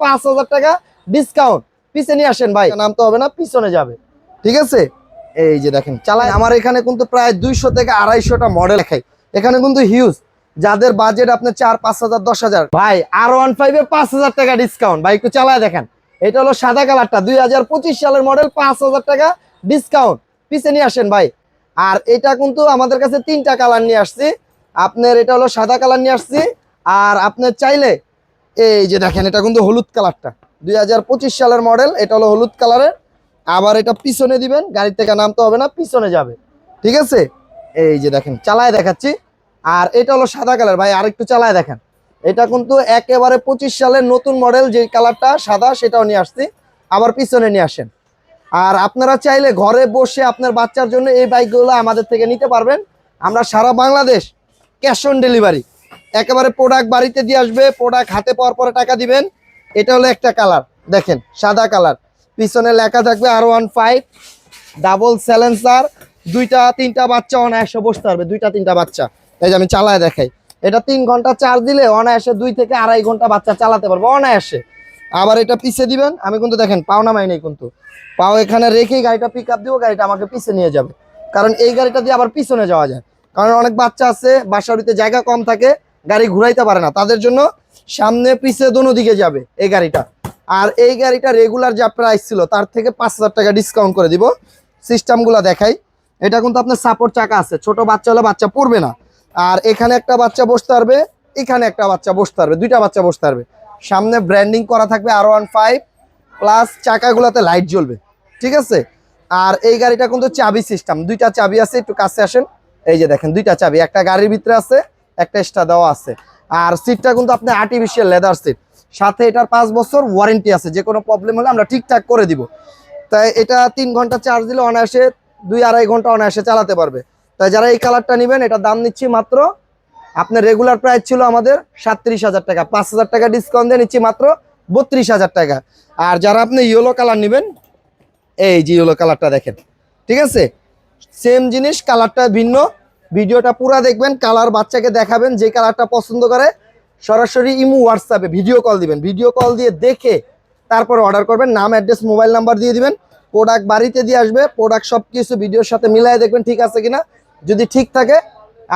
পাঁচ হাজার টাকা ডিসকাউন্ট পিছে নিয়ে আসেন ভাই। নামতে হবে না পিছনে যাবে। ঠিক আছে? এই যে দেখেন চালাই আমার এখানে কিন্তু প্রায় দুইশো থেকে আড়াইশোটা মডেল দেখাই। এখানে কিন্তু হিউজ যাদের বাজেট আপনি চার পাঁচ হাজার দশ হাজার। ভাই আর ওয়ান ফাইভে পাঁচ হাজার টাকা ডিসকাউন্ট ভাই একটু চালায় দেখেন। এটা হলো সাদা কালারটা। দুই হাজার পঁচিশ সালের মডেল পাঁচ হাজার টাকা ডিসকাউন্ট পিছে নিয়ে আসেন ভাই। আর এটা কিন্তু আমাদের কাছে তিনটা কালার নিয়ে আসছি। আপনার এটা হলো সাদা কালার নিয়ে আসছি। আর আপনার চাইলে এই যে দেখেন, এটা কিন্তু হলুদ কালারটা। দু হাজার পঁচিশ সালের মডেল, এটা হলো হলুদ কালারের। আবার এটা পিছনে দিবেন গাড়ি থেকে নামতে হবে না, পিছনে যাবে। ঠিক আছে? এই যে দেখেন, চালায় দেখাচ্ছি। আর এটা হলো সাদা কালার, ভাই, আরেকটু চালায় দেখেন। এটা কিন্তু একেবারে পঁচিশ সালের নতুন মডেল যে কালারটা সাদা, সেটাও নিয়ে আসছি। আবার পিছনে নিয়ে আসেন। আর আপনারা চাইলে ঘরে বসে আপনার বাচ্চার জন্য এই বাইকগুলো আমাদের থেকে নিতে পারবেন। আমরা সারা বাংলাদেশ ক্যাশ অন ডেলিভারি একেবারে প্রোডাক্ট বাড়িতে দিয়ে আসবে প্রোডাক্ট হাতে পাওয়ার পরে টাকা দিবেন। এটা হলো একটা কালার দেখেন, সাদা কালার পিছনে লেখা থাকবে আর ওয়ান ফাইভ ডাবল স্যালেন্সার দুইটা, তিনটা বাচ্চা অনায়াসে বসতে পারবে, দুইটা, তিনটা বাচ্চা। এই যে আমি চালায় দেখাই। এটা তিন ঘণ্টা চার্জ দিলে অনায়াসে দুই থেকে আড়াই ঘণ্টা বাচ্চা চালাতে পারবে, অনায়াসে। আবার এটা পিছে দিবেন, আমি কিন্তু দেখেন, পাও নামাই নেই কিন্তু। পাও এখানে রেখেই গাড়িটা পিক আপ দিব, গাড়িটা আমাকে পিছে নিয়ে যাবে। কারণ এই গাড়িটা দিয়ে আবার পিছনে যাওয়া যায়। কারণ অনেক বাচ্চা আছে, বাসার জায়গা কম থাকে গাড়ি ঘুরাইতে পারে না। তাদের জন্য সামনে পিছে দোনো দিকে যাবে এই গাড়িটা। আর এই গাড়িটা রেগুলার যা প্রাইস ছিল, তার থেকে পাঁচ হাজার টাকা ডিসকাউন্ট করে দিব। সিস্টেমগুলো দেখাই। এটা কিন্তু আপনার সাপোর্ট চাকা আছে। ছোট বাচ্চা হলে বাচ্চা পড়বে না। আর এখানে একটা বাচ্চা বসতে পারবে, এখানে একটা বাচ্চা বসতে পারবে, দুইটা বাচ্চা বসতে পারবে। সামনে ব্র্যান্ডিং করা থাকবে আর ওয়ান ফাইভ প্লাস চাকাগুলোতে লাইট জ্বলবে। ঠিক আছে? আর এই গাড়িটা কিন্তু চাবি সিস্টেম দুইটা চাবি আছে, একটু কাছে আসেন। এই যে দেখেন, দুইটা চাবি। একটা গাড়ির ভিতরে আছে একটা এক্সট্রা দেওয়া আছে। আর সিটটা কিন্তু আপনি আর্টিফিশিয়াল লেদার সিট সাথে এটার পাঁচ বছর ওয়ারেন্টি আছে, যে কোনো প্রবলেম হলে আমরা ঠিকঠাক করে দিব। তাই এটা তিন ঘণ্টা চার্জ দিলে অনায়াসে দুই আড়াই ঘণ্টা অনায়াসে চালাতে পারবে। তাই যারা এই কালারটা নেবেন এটা দাম নিচ্ছি মাত্র আপনার রেগুলার প্রাইস ছিল আমাদের সাতত্রিশ হাজার টাকা। পাঁচ হাজার টাকা ডিসকাউন্ট দিয়ে নিচ্ছি মাত্র বত্রিশ হাজার টাকা। আর যারা আপনি ইয়েলো কালার নেবেন, এই যে ইয়েলো কালারটা দেখেন, ঠিক আছে? সেম জিনিস কালারটা ভিন্ন। ভিডিওটা পুরা দেখবেন, কালার বাচ্চাকে দেখাবেন, যে কালারটা পছন্দ করে, সরাসরি ইমু হোয়াটসঅ্যাপে ভিডিও কল দিবেন। ভিডিও কল দিয়ে দেখে তারপরে অর্ডার করবেন, নাম অ্যাড্রেস মোবাইল নাম্বার দিয়ে দিবেন। প্রোডাক্ট বাড়িতে দিয়ে আসবে প্রোডাক্ট সব কিছু ভিডিওর সাথে মিলাই দেখবেন ঠিক আছে কিনা। যদি ঠিক থাকে,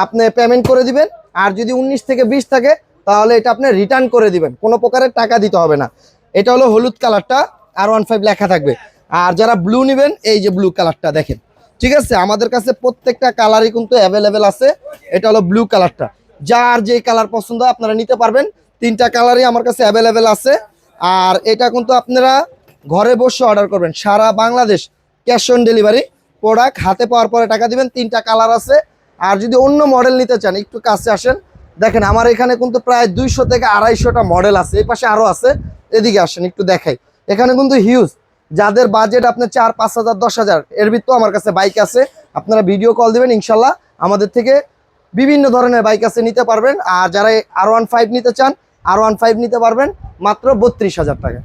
আপনি পেমেন্ট করে দিবেন, আর যদি উনিশ থেকে বিশ থাকে, তাহলে এটা আপনি রিটার্ন করে দিবেন। কোনো প্রকারের টাকা দিতে হবে না। এটা হলো হলুদ কালারটা আর ওয়ান ফাইভ লেখা থাকবে। আর যারা ব্লু নেবেন, এই যে ব্লু কালারটা দেখেন। ঠিক আছে? আমাদের কাছে প্রত্যেকটা কালারই কিন্তু অ্যাভেলেবেল আছে। এটা হলো ব্লু কালারটা যার যে কালার পছন্দ আপনারা নিতে পারবেন। তিনটা কালারই আমার কাছে অ্যাভেলেবেল আছে। আর এটা কিন্তু আপনারা ঘরে বসে অর্ডার করবেন। সারা Bangladesh cash on delivery product হাতে পাওয়ার পরে টাকা দিবেন, তিনটা কালার আছে। আর যদি অন্য মডেল নিতে চান, একটু কাছে আসেন। দেখেন, আমার এখানে কিন্তু প্রায় দুইশো থেকে আড়াইশোটা মডেল আছে। এই পাশে আরও আছে। এদিকে আসেন, একটু দেখাই। এখানে কিন্তু হিউজ যাদের বাজেট আপনার চার, পাঁচ হাজার, দশ হাজার, এর ভিত্তও আমার কাছে বাইক আছে। আপনারা ভিডিও কল দেবেন, ইনশাল্লাহ আমাদের থেকে বিভিন্ন ধরনের বাইক আছে নিতে পারবেন। আর যারা আর ওয়ান ফাইভ নিতে চান আর ওয়ান ফাইভ নিতে পারবেন, মাত্র বত্রিশ হাজার টাকা।